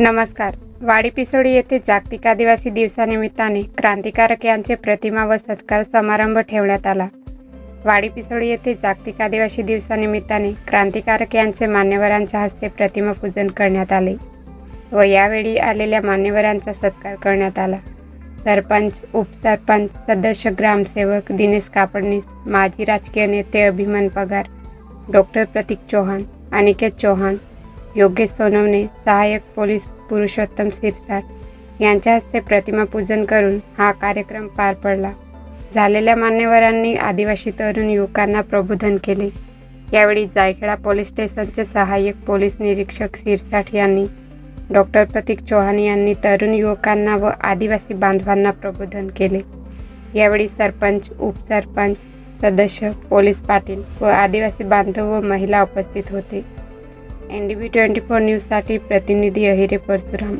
नमस्कार. वाडी पिसोडी येथे जागतिक आदिवासी दिवसानिमित्ताने क्रांतिकारक यांचे प्रतिमा व सत्कार समारंभ ठेवण्यात आला. वाडी पिसोडी येथे जागतिक आदिवासी दिवसानिमित्ताने क्रांतिकारक यांचे मान्यवरांच्या हस्ते प्रतिमा पूजन करण्यात आले व यावेळी आलेल्या मान्यवरांचा सत्कार करण्यात आला. सरपंच उपसरपंच सदस्य ग्रामसेवक दिनेश कापडणीस माजी राजकीय नेते अभिमान पगार डॉक्टर प्रतीक चौहान अनिकेत चौहान योगेश सोनवणे सहाय्यक पोलीस पुरुषोत्तम सिरसाट यांच्या हस्ते प्रतिमा पूजन करून हा कार्यक्रम पार पडला. झालेल्या मान्यवरांनी आदिवासी तरुण युवकांना प्रबोधन केले. यावेळी जायखेडा पोलीस स्टेशनचे सहाय्यक पोलीस निरीक्षक सिरसाट यांनी डॉक्टर प्रतीक चौहान यांनी तरुण युवकांना व आदिवासी बांधवांना प्रबोधन केले. यावेळी सरपंच उपसरपंच सदस्य पोलीस पाटील व आदिवासी बांधव व महिला उपस्थित होते. N D B twenty four न्यूजसाठी प्रतिनिधी अहिरे परशुराम.